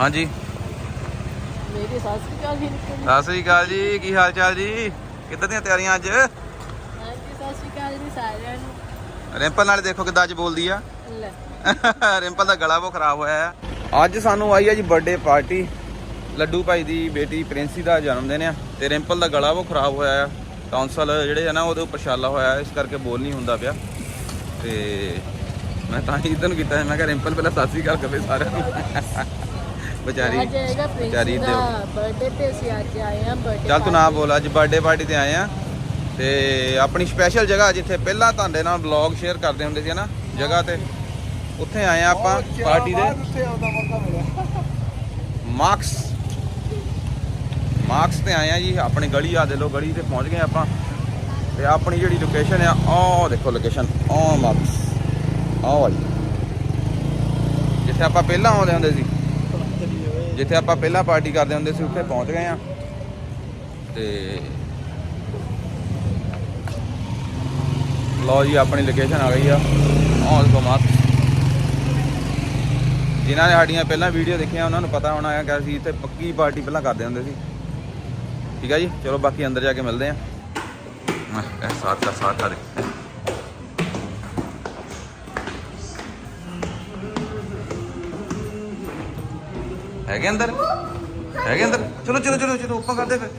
ਹਾਂਜੀ। ਮੇਰੀ ਸੱਸ ਵੀ ਕਾਲ ਹੀ ਨਿਕਲੀ ਸਤਿ ਸ੍ਰੀ ਅਕਾਲ ਜੀ ਕੀ ਹਾਲ ਚਾਲ ਜੀ? ਕਿੱਦਾਂ ਦੀਆਂ ਤਿਆਰੀਆਂ ਅੱਜ? ਹਾਂਜੀ ਸਤਿ ਸ਼੍ਰੀ ਅਕਾਲ ਜੀ ਸਾਰਿਆਂ ਨੂੰ। ਰਿੰਪਲ ਨਾਲ ਦੇਖੋ ਕਿੱਦਾਂ ਅੱਜ ਬੋਲਦੀ ਆ। ਲੈ। ਰਿੰਪਲ ਦਾ ਗਲਾ ਬਹੁਤ ਖਰਾਬ ਹੋਇਆ ਆ। ਅੱਜ ਸਾਨੂੰ ਆਈ ਆ ਜੀ ਬਰਥਡੇ ਪਾਰਟੀ ਲੱਡੂ ਭਾਈ ਦੀ ਬੇਟੀ ਪ੍ਰਿੰਸੀ ਦਾ ਜਨਮ ਦਿਨ ਆ ਤੇ ਰਿੰਪਲ ਦਾ ਗਲਾ ਬਹੁਤ ਖਰਾਬ ਹੋਇਆ ਆ। ਟੌਂਸਲ ਜਿਹੜੇ ਆ ਨਾ ਉਹਦੇ ਉੱਪਰ ਛਾਲਾ ਹੋਇਆ ਇਸ ਕਰਕੇ ਬੋਲ ਨਹੀਂ ਹੁੰਦਾ ਪਿਆ। ਤੇ ਮੈਂ ਤਾਂ ਹੀ ਇਦਾਂ ਕੀਤਾ ਮੈਂ ਕਿਹਾ ਰਿੰਪਲ ਪਹਿਲਾਂ ਸ੍ਰੀ ਅਕਾਲ ਕਰੇ ਸਾਰਿਆਂ ਨੂੰ। ਵਿਚਾਰੀ ਅੱਜ ਹੈਗਾ ਪ੍ਰਿੰਸ ਵਿਚਾਰੀ ਦਾ ਬਰਥਡੇ ਤੇ ਅਸੀਂ ਅੱਜ ਆਏ ਹਾਂ ਬਰਥਡੇ ਚੱਲ ਤੂੰ ਨਾ ਬੋਲ ਅੱਜ ਬਰਥਡੇ ਪਾਰਟੀ ਤੇ ਆਏ ਆ ਤੇ ਆਪਣੀ ਸਪੈਸ਼ਲ ਜਗ੍ਹਾ ਜਿੱਥੇ ਪਹਿਲਾਂ ਤੁਹਾਡੇ ਨਾਲ ਵਲੌਗ ਸ਼ੇਅਰ ਕਰਦੇ ਹੁੰਦੇ ਸੀ ਨਾ? ਜਗ੍ਹਾ ਤੇ। ਉੱਥੇ ਆਏ ਆ ਆਪਾਂ ਪਾਰਟੀ ਦੇ ਮਾਰਕਸ। ਮਾਰਕਸ ਤੇ ਆਏ ਆ ਜੀ ਆਪਣੀ ਗਲੀ ਆ ਦੇ ਲੋ ਗਲੀ ਤੇ ਪਹੁੰਚ ਗਏ ਆਪਾਂ। ਤੇ ਆਪਣੀ ਜਿਹੜੀ ਲੋਕੇਸ਼ਨ ਆ ਆਹ ਦੇਖੋ ਲੋਕੇਸ਼ਨ ਆਹ ਮਾਰਕਸ। ਆਹ ਵਾਲੀ। ਜਿੱਥੇ ਆਪਾਂ ਪਹਿਲਾਂ ਆਉਂਦੇ ਹੁੰਦੇ ਸੀ। ਜਿੱਥੇ ਆਪਾਂ ਪਹਿਲਾਂ ਪਾਰਟੀ ਕਰਦੇ ਹੁੰਦੇ ਸੀ, ਉੱਥੇ ਪਹੁੰਚ ਗਏ ਆ ਤੇ ਲਓ ਜੀ, ਆਪਣੀ ਲੋਕੇਸ਼ਨ ਆ ਗਈ ਆ ਆਹ ਦੇਖੋ ਜਿਨ੍ਹਾਂ ਨੇ ਸਾਡੀਆਂ ਪਹਿਲਾਂ ਵੀਡੀਓ ਦੇਖੀਆਂ, ਉਹਨਾਂ ਨੂੰ ਪਤਾ ਹੋਣਾ ਹੈ ਕਿ ਅਸੀਂ ਇੱਥੇ ਪੱਕੀ ਪਾਰਟੀ ਪਹਿਲਾਂ ਕਰਦੇ ਹੁੰਦੇ ਸੀ। ਠੀਕ ਹੈ ਜੀ? ਚਲੋ, ਬਾਕੀ ਅੰਦਰ ਜਾ ਕੇ ਮਿਲਦੇ ਆ ਇਹ ਸਾਥ ਦਾ ਸਾਥ ਆ ਦੇ। ਹੈਗੇ ਅੰਦਰ? ਹੈਗੇ ਅੰਦਰ? ਚਲੋ ਚਲੋ ਚਲੋ ਚਲੋ ਉੱਪਰ ਕਰਦੇ ਫਿਰ।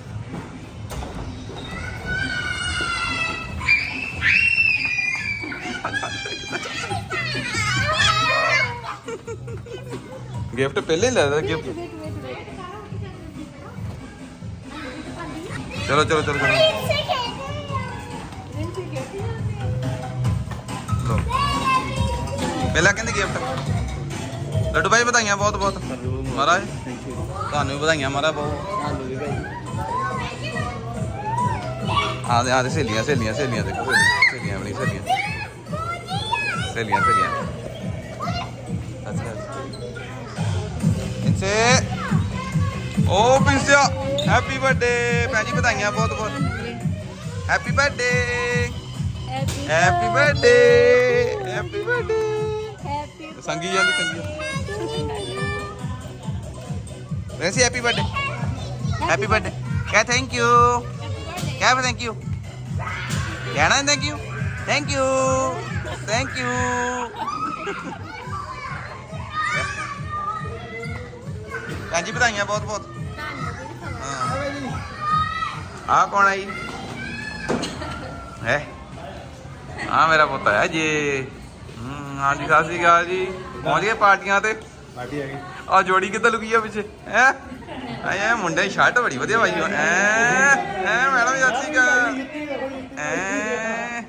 ਗਿਫਟ ਪਹਿਲੇ ਹੀ ਲੈ, ਗਿਫਟ। ਚਲੋ ਚਲੋ ਚਲੋ ਚਲੋ। ਲਓ। ਪਹਿਲਾਂ ਕਹਿੰਦੇ ਗਿਫਟ। ਲੱਡੂ ਭਾਈ ਵਧਾਈਆਂ ਬਹੁਤ ਬਹੁਤ। ਮਹਾਰਾਜ ਤੁਹਾਨੂੰ ਵੀ ਵਧਾਈਆਂ ਮਹਾਰਾਜ ਬਹੁਤ। ਆ ਦੇ ਆ ਦੇ ਸਹੇਲੀਆਂ ਸਹੇਲੀਆਂ ਸਹੇਲੀਆਂ ਦੇਖੋ ਸਹੇਲੀਆਂ ਆਪਣੀ ਸਹੇਲੀਆਂ। ਸਹੇਲੀਆਂ ਸਹੇਲੀਆਂ। ਅੱਛਾ ਇਨਸੇ ਓ ਪਿੰਸਿਆ ਹੈਪੀ ਬਰਥਡੇ ਭੈਣ ਜੀ ਵਧਾਈਆਂ ਬਹੁਤ ਬਹੁਤ। Happy birthday happy birthday happy birthday happy ਸੰਗੀ ਜਾਂਦੀ ਸੰਗੀ ਵੈਸੇ ਹੈਪੀ ਬਰਥਡੇ ਹੈਪੀ ਬਰਥਡੇ ਕਹਿ ਥੈਂਕ ਯੂ ਕਹਿ ਥੈਂਕ ਯੂ ਕਹਿਣਾ thank you thank you thank you ਭੈਣ ਵਧਾਈਆਂ ਬਹੁਤ ਬਹੁਤ। ਹਾਂ। ਆ ਕੌਣ ਆਈ ਹੈ? ਆ ਮੇਰਾ ਪੁੱਤ ਹੈ ਜੀ। ਹਮ, ਹਾਂਜੀ ਸਤਿ ਸ਼੍ਰੀ ਅਕਾਲ ਜੀ। ਪਹੁੰਚ ਗਏ ਪਾਰਟੀਆਂ ਤੇ। ਆ ਗਈ ਆ ਜੋੜੀ ਕਿੱਦਾਂ ਲੁਕੀ ਆ ਪਿੱਛੇ? ਹੈ? ਐ ਮੁੰਡੇ ਦੀ ਸ਼ਰਟ ਬੜੀ ਵਧੀਆ ਪਾਈ ਹੋ? ਐ ਐ ਮੈਡਮ ਸਤਿ ਸ਼੍ਰੀ ਅਕਾਲ। ਐ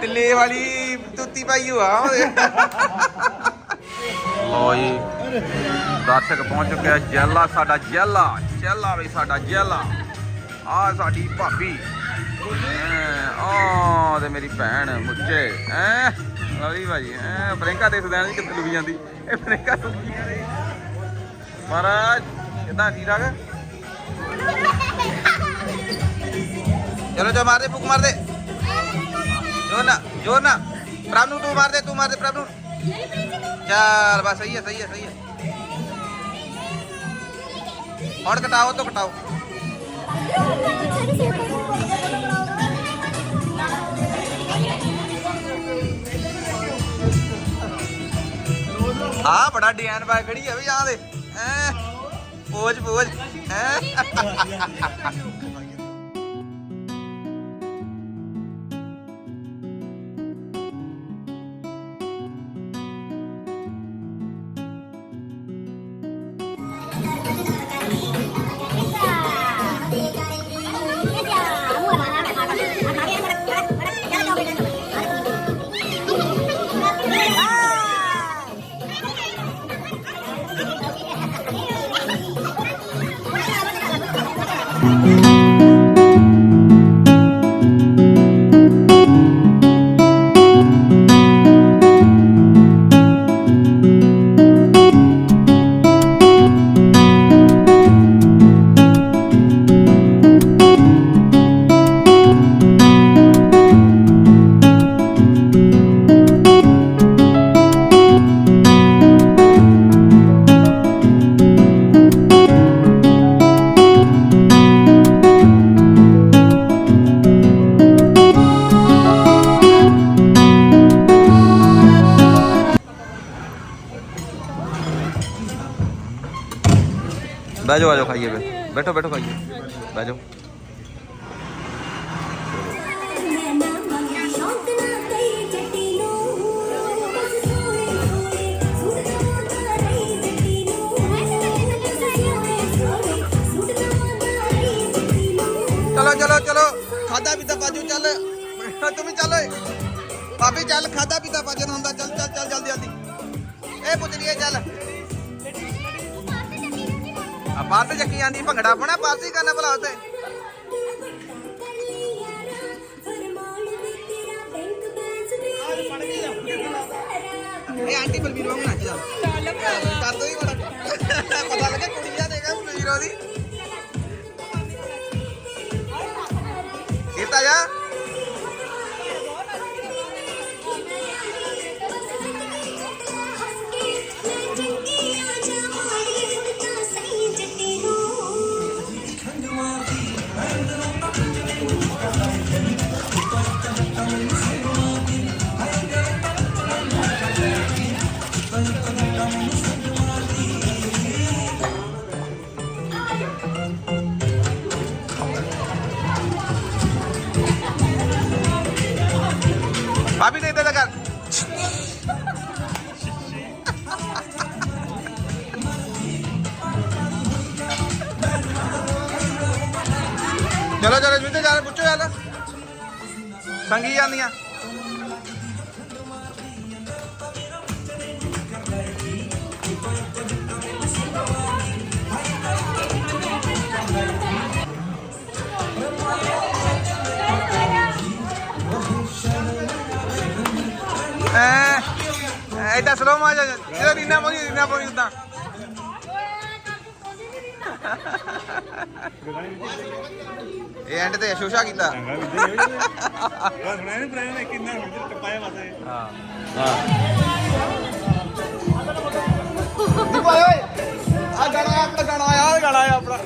ਤਿੱਲੇ ਵਾਲੀ ਤੁੱਤੀ ਪਾਈ ਹੋ ਆ ਉਹਦੇ। ਲੋ ਜੀ ਦਰਸ਼ਕ ਪਹੁੰਚ ਚੁੱਕਿਆ ਜੈਲਾ ਸਾਡਾ ਜੈਲਾ। ਜੈਲਾ ਵੀ ਸਾਡਾ ਜੈਲਾ। ਆ ਸਾਡੀ ਭਾਬੀ। ਆ ਤੇ ਮੇਰੀ ਭੈਣ ਮੁੱਚੇ। ਐ ਲਵਲੀ ਭਾਜੀ, ਐ ਪ੍ਰਿੰਕਾ ਦੇਖਦੇ ਆਂ ਜੀ ਕਿੱਥੇ ਲੁਕੀ ਜਾਂਦੀ। ਇਹ ਪ੍ਰਿੰਕਾ ਲੁਕੀ ਮਹਾਰਾਜ, ਕਿਦਾਂ ਠੀਕ ਠਾਕ? ਚਲੋ ਜੋ ਮਾਰ ਦੇ, ਫੁਕ ਮਾਰ ਦੇ। ਜੋ ਨਾ ਜੋ ਨਾ ਪ੍ਰਭ ਨੂੰ ਤੂੰ ਮਾਰ ਦੇ, ਤੂੰ ਮਾਰ ਦੇ ਪ੍ਰਭ ਨੂੰ। ਚੱਲ, ਬਸ ਸਹੀ ਹੈ ਸਹੀ ਹੈ ਸਹੀ ਹੈ। ਹੁਣ ਕਟਾਓ ਤੋਂ ਕਟਾਓ ਆ ਬੜਾ ਡਿਜ਼ਾਈਨ ਪਾ ਖੜੀ ਆ ਵੀ ਆ ਦੇ। ਐ ਪੋਜ ਪੋਜ। ਐ ਬਹਿ ਜਾਓ ਆ ਜਾਓ ਖਾਈਏ ਫਿਰ। ਬੈਠੋ ਬੈਠੋ, ਖਾਈਏ। ਬਹਿ ਜਾਓ ਚਲੋ ਚਲੋ ਚਲੋ। ਖਾਦਾ ਪੀਤਾ ਬਾਜੂ ਚੱਲ। ਤੂੰ ਵੀ ਚੱਲ ਓਏ। ਭਾਬੀ, ਚੱਲ ਖਾਦਾ ਪੀਤਾ ਭਜਨ ਹੁੰਦਾ। ਚੱਲ ਚੱਲ ਚੱਲ, ਜਲਦੀ ਜਲਦੀ। ਇਹ ਪੁੱਜਰੀਏ ਚੱਲ। ਆ ਚੱਕੀ ਜਾਂਦੀ ਭੰਗੜਾ ਪਾਣਾ ਪਾਰਟੀ ਕਰਨਾ ਭਲਾ ਉੱਤੇ ਇਹ ਆਂਟੀ ਬਲਬੀਰ ਵਾਂਗ ਨੱਚ ਕਰ ਦੋ ਹੀ ਬੜਾ। ਪਤਾ ਲੱਗੇ ਕੁੜੀ ਦੇਗਾ ਬਲਬੀਰ ਉਹਦੀ। ਕੀਤਾ ਜਾ। ਭਾਬੀ ਨੇ ਇਦਾਂ ਦਾ ਕਰ ਚਲੋ ਚਲੋ ਜਿੱਤੇ ਜਾ ਪੁੱਛੋ ਯਾਰ ਸੰਗੀ ਜਾਂਦੀਆਂ ਐ ਐਡਾ ਸਲੋ ਮਾ ਜਾ ਜਿਹੜਾ ਰੀਨਾ ਪੋਣੀ ਰੀਨਾ ਪੋਣੀ ਉਦਾਂ ਇਹ ਐਂਡ ਤੇ ਸ਼ੋਸ਼ਾ ਕੀਤਾ। ਚੰਗਾ ਵੀ ਦੇ ਉਹ ਸੁਣਿਆ ਨੀ ਪ੍ਰਾਇਮ ਨੇ ਕਿੰਨਾ ਮਿੰਟ ਟਪਾਇਆ ਵਾਸਾ ਹਾਂ। ਨੀ ਭਾਈ ਓਏ ਆ ਗਾਣਾ ਆਪਣਾ ਗਾਣਾ ਓਏ ਗਾਣਾ ਆਪਣਾ।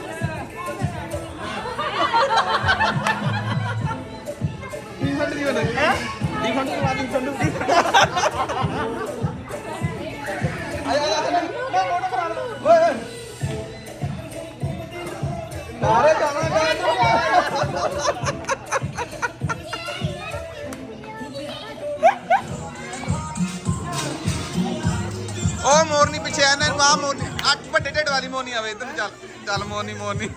ਟੀ ਫੰਡ ਦੀ ਬਣੇ ਹੈ? ਟੀ ਫੰਡ ਦੀ ਉਹ ਮੋਰਨੀ ਪਿੱਛੇ ਆ ਨਾ ਮਾਂ ਮੋਰਨੀ। ਅੱਠ ਵੱਡੇ ਢਿੱਡ ਵਾਲੀ ਮੋਰਨੀ ਆਵੇ ਇਧਰ ਚੱਲ। ਚੱਲ ਮੋਰਨੀ ਮੋਰਨੀ।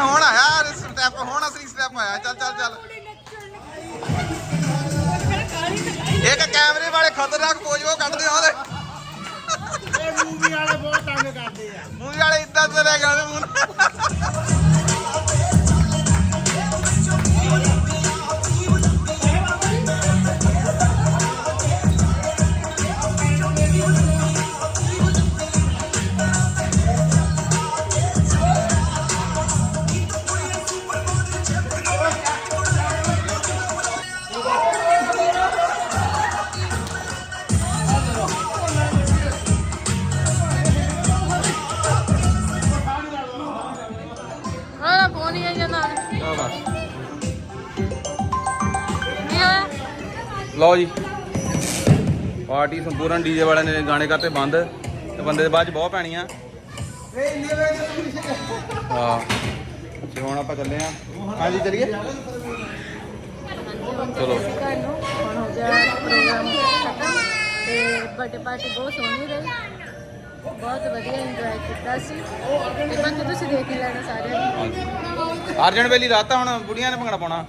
ਹੁਣ ਆਇਆ ਸਟੈਪ ਹੁਣ ਅਸਲੀ ਸਟੈਪ ਆਇਆ। ਚੱਲ ਚੱਲ ਚੱਲ। ਕੈਮਰੇ ਵਾਲੇ ਖਤਰਨਾਕ ਪੋਜ ਉਹ ਕੱਢਦੇ ਆ ਉਹਦੇ। ਇਹ ਮੂਵੀ ਵਾਲੇ ਬਹੁਤ ਤੰਗ ਕਰਦੇ ਆ। ਮੂਵੀ ਵਾਲੇ ਇਦਾਂ ਤੇ ਲੈ ਗਏ ਉਹਦੇ ਮੂੰਹ ਲਓ ਜੀ। ਪਾਰਟੀ ਸੰਪੂਰਨ ਡੀਜੇ ਵਾਲਿਆਂ ਨੇ ਗਾਣੇ ਕਰਤੇ ਬੰਦ ਤੇ ਬੰਦੇ ਦੇ ਬਾਅਦ ਚ ਬਹੁਤ ਪੈਣੀਆਂ। ਹਾਂ। ਤੇ ਹੁਣ ਆਪਾਂ ਚੱਲੇ ਆ। ਹਾਂਜੀ ਚਲੀਏ। ਚਲੋ। ਘਰ ਨੂੰ ਹੁਣ ਹੋ ਗਿਆ ਪ੍ਰੋਗਰਾਮ ਖਤਮ ਤੇ ਬਰਥਡੇ ਪਾਰਟੀ ਬਹੁਤ ਸੋਹਣੀ ਰਹੀ। ਬਹੁਤ ਵਧੀਆ ਇੰਜੋਏ ਕੀਤਾ ਸੀ। ਤੇ ਬਾਕੀ ਤੁਸੀਂ ਦੇਖ ਹੀ ਲੈਣਾ ਸਾਰਿਆਂ ਨੇ। ਅਰਜਨ ਵੇਲੀ ਰਾਤਾ ਹੁਣ ਬੁੜੀਆਂ ਨੇ ਭੰਗੜਾ ਪਾਉਣਾ।